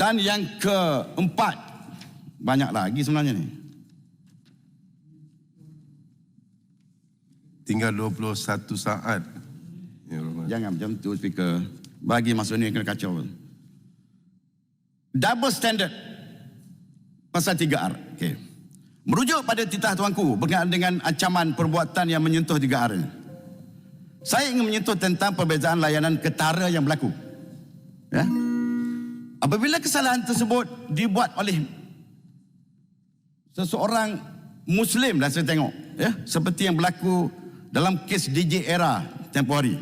Dan yang keempat, banyak lagi sebenarnya ni. Tinggal 21 saat. Ya. Jangan macam tu speaker. Bagi masuk ni kena kacau. Double standard. Pasal 3R. Okay. Merujuk pada titah tuanku berkenaan dengan ancaman perbuatan yang menyentuh 3R. ini. Saya ingin menyentuh tentang perbezaan layanan ketara yang berlaku. Ya? Apabila kesalahan tersebut dibuat oleh seseorang Muslim dah saya tengok ya seperti yang berlaku dalam kes DJ era tempoh hari.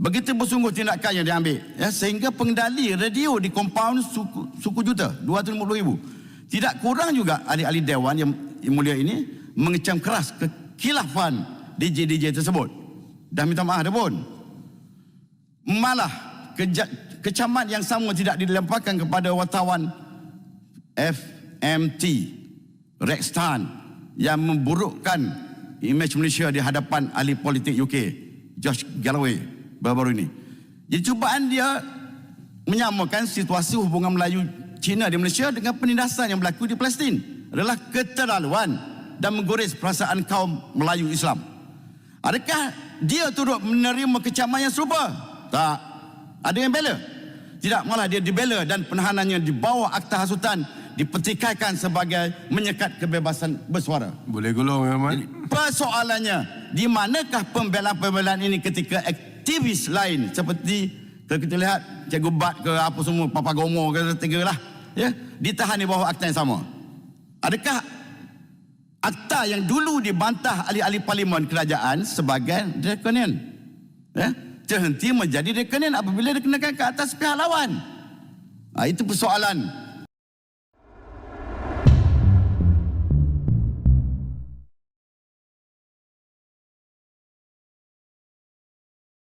Begitu bersungguh tindakan yang diambil ya sehingga pengendali radio di kompaun suku, suku juta 250 ribu. Tidak kurang juga ahli-ahli dewan yang, yang mulia ini mengecam keras kekilafan DJ-DJ tersebut. Dah minta maaf dah pun. Malah keja, kecaman yang sama tidak dilemparkan kepada wartawan FMT Rex Tan yang memburukkan imej Malaysia di hadapan ahli politik UK Josh Galloway baru-baru ini. Jadi cubaan dia menyamakan situasi hubungan Melayu Cina di Malaysia dengan penindasan yang berlaku di Palestin adalah keterlaluan dan menggores perasaan kaum Melayu Islam. Adakah dia turut menerima kecaman yang serupa? Tak. Ada yang bela? Tidak, malah dia dibela dan penahanannya di bawah akta hasutan dipertikaikan sebagai menyekat kebebasan bersuara. Boleh golong, ya, Rahman? Persoalannya, di manakah pembelaan-pembelaan ini ketika aktivis lain seperti kalau kita lihat Cikgu Bat ke apa semua, Papa Gomo ke tiga lah, ya, ditahan di bawah akta yang sama. Adakah akta yang dulu dibantah ahli-ahli parlimen kerajaan sebagai draconian ya, terhenti menjadi draconian apabila dikenakan ke atas pihak lawan. Ha, itu persoalan